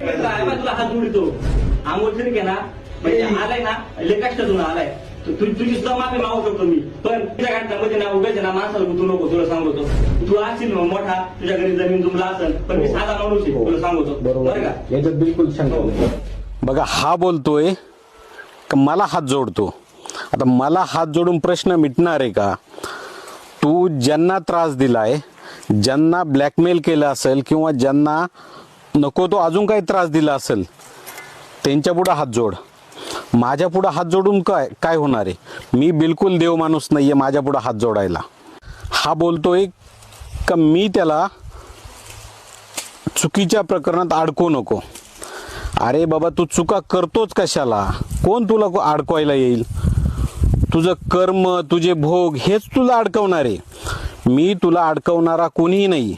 तुला हात जोडितो आंघोळ तरी घे ना. म्हणजे आलाय ना कष्टातून आलाय. तु- तु- तुझी सुद्धा माफी मागू शकतो मी. पण तुझ्या घाटामध्ये ना उगाच ना माणसाला गुतू नको तुला सांगतो. तू असशील मोठा तुझ्या घरी जमीन जुमला असेल पण मी साधा माणूस आहे तुला सांगतो. बरं का? याच्यात बिलकुल शंका नाही. बघा हा बोलतोय का मला हात जोडतो? आता मला हात जोडून प्रश्न मिटणार आहे का? तू ज्यांना त्रास दिलाय ज्यांना ब्लॅकमेल केलं असेल किंवा ज्यांना नको तो अजून काही त्रास दिला असेल. त्यांच्या पुढं हात जोड. माझ्या पुढं हात जोडून काय काय होणार आहे? मी बिलकुल देव माणूस नाहीये माझ्या पुढं हात जोडायला. हा बोलतोय का मी त्याला चुकीच्या प्रकरणात अडकू नको. अरे बाबा तू चुका करतोच कशाला? कोण तुला को- अडकवायला येईल? तुझं कर्म तुझे भोग हेच तुला अडकवणार आहे. मी तुला अडकवणारा कोणीही नाही.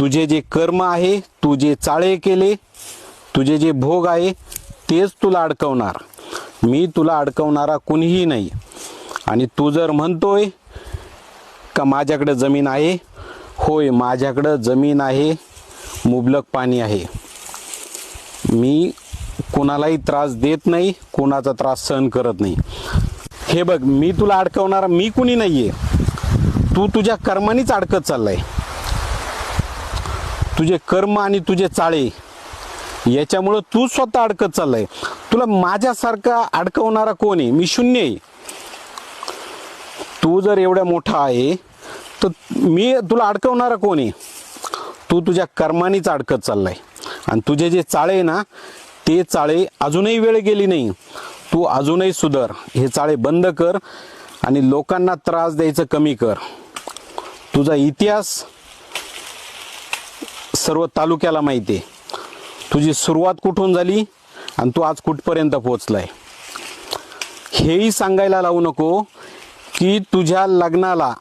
तुझे जे कर्म आहे तू जे चाळे केले तुझे जे भोग आहे तेच तुला अडकवणार. मी तुला अडकवणारा कुणीही नाही. आणि तू जर म्हणतोय का माझ्याकडं जमीन आहे होय माझ्याकडं जमीन आहे मुबलक पाणी आहे. मी कोणालाही त्रास देत नाही कोणाचा त्रास सहन करत नाही. हे बघ मी तुला अडकवणारा मी कुणी नाहीये. तू तुझ्या कर्मानीच अडकत चाललाय. तुझे कर्म आणि तुझे चाळे याच्यामुळं तू स्वतः अडकत चाललाय. तुला माझ्यासारखा अडकवणारा कोण आहे? मी शून्य आहे. तू जर एवढ्या मोठा आहे तर मी तुला अडकवणारा कोण आहे? तू तुझ्या कर्मानीच अडकत चाललाय. आणि तुझे जे चाळे आहे ना ते चाळे अजूनही वेळ गेली नाही. तू अजूनही सुधर. हे चाळे बंद कर आणि लोकांना त्रास द्यायचं कमी कर. तुझा इतिहास सर्व तालुक्याला माहिती आहे. तुझी सुरुवात कुठून झाली आणि तू आज कुठपर्यंत पोहोचलाय? हेही सांगायला लावू नको की तुझ्या लग्नाला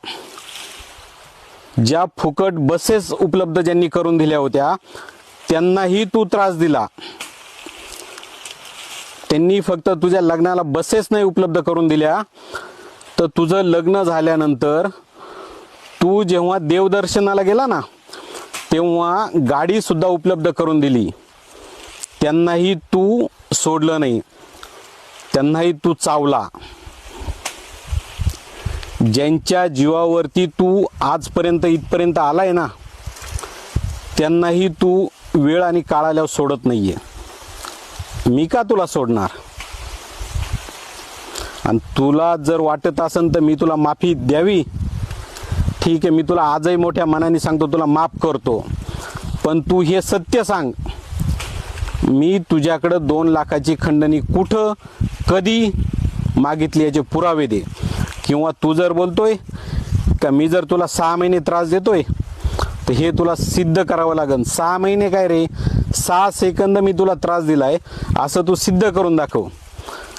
ज्या फुकट बसेस उपलब्ध ज्यांनी करून दिल्या होत्या त्यांनाही तू त्रास दिला. त्यांनी फक्त तुझ्या लग्नाला बसेस नाही उपलब्ध करून दिल्या. तर तुझं लग्न झाल्यानंतर तू जेव्हा देवदर्शनाला गेला ना तेव्हा गाडी सुद्धा उपलब्ध करून दिली. त्यांनाही तू सोडलं नाही. त्यांनाही तू चावला. ज्यांच्या जीवावरती तू आजपर्यंत इथपर्यंत आलाय ना त्यांनाही तू वेळ आणि काळाला सोडत नाहीये. मी का तुला सोडणार? आणि तुला जर वाटत असेल तर मी तुला माफी द्यावी. ठीक आहे मी तुला आजही मोठ्या मनाने सांगतो तुला माफ करतो. पण तू हे सत्य सांग. मी तुझ्याकडं दोन लाखाची खंडणी कुठं कधी मागितली याचे पुरावे दे. किंवा तू जर बोलतोय का मी जर तुला सहा महिने त्रास देतोय तर हे तुला सिद्ध करावं लागेल सहा महिने काय रे? सहा सेकंद मी तुला त्रास दिलाय असं तू सिद्ध करून दाखव.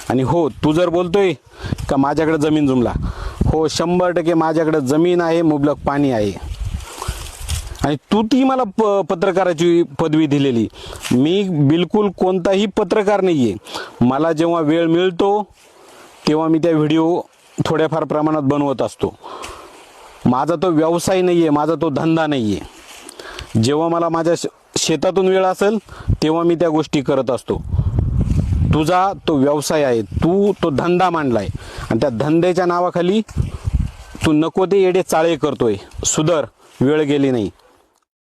आणि हो तू जर बोलतोय का माझ्याकडे जमीन जुमला हो शंभर टक्के माझ्याकडे जमीन आहे मुबलक पाणी आहे. आणि तू ती मला प पत्रकाराची पदवी दिलेली. मी बिलकुल कोणताही पत्रकार नाही आहे मला जेव्हा वेळ मिळतो तेव्हा मी त्या व्हिडिओ थोड्याफार प्रमाणात बनवत असतो. माझा तो व्यवसाय नाही आहे माझा तो धंदा नाही आहे जेव्हा मला माझ्या श- शेतातून वेळ असेल तेव्हा मी त्या गोष्टी करत असतो. तुझा तो व्यवसाय आहे तू तो धंदा मांडलाय. आणि त्या धंद्याच्या नावाखाली तू नको ते येडे चाळे करतोय. सुधर वेळ गेली नाही.